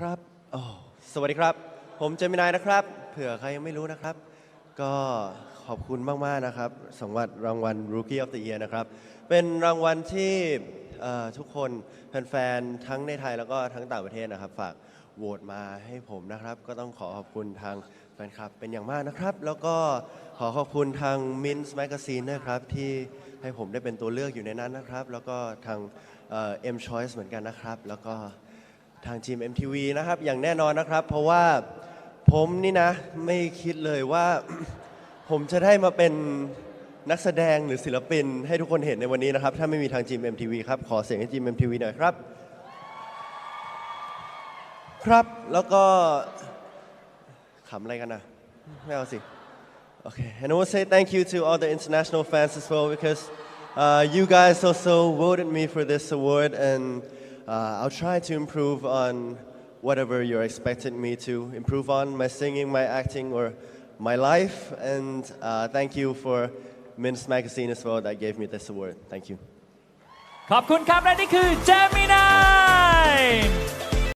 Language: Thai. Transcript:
ครับโอ้สวัสดีครับ ผมเจมินายนะครับ เผื่อใครยังไม่รู้นะครับ ก็ขอบคุณมาก ๆ นะครับสำหรับรางวัล Rookie of the Year นะครับ เป็นรางวัลที่เอ่อทุกคนแฟนๆทั้งในไทยแล้วก็ทั้งต่างประเทศนะครับ ฝากโหวตมาให้ผมนะครับ ก็ต้องขอขอบคุณทางแฟนคลับเป็นอย่างมากนะครับ แล้วก็ขอขอบคุณทาง m i n s Magazine ด้วยครับ ที่ให้ผมได้เป็นตัวเลือกอยู่ในนั้นนะครับ แล้วก็ทางเอ่อ M Choice เหมือนกันนะครับ แล้วก็ ทางทีม MTV นะครับ อย่างแน่นอนนะครับ เพราะว่าผมนี่นะ ไม่คิดเลยว่า ผมจะได้มาเป็นนักแสดงหรือศิลปิน ให้ทุกคนเห็นในวันนี้นะครับ ถ้าไม่มีทางทีม MTV ครับ ขอเสียงให้ทีม MTV หน่อยครับ ครับแล้วก็ขำอะไรกันนะไม่เอาสิ Okay, and I want to say thank you to all the international fans as well because uh, you guys also voted me for this award, and uh, I'll try to improve on whatever you're expecting me to improve on my singing, my acting, or my life. And uh, thank you for Min's Magazine as well that gave me this award. Thank you. ขอบคุณครับและนี่คือเจมินาย น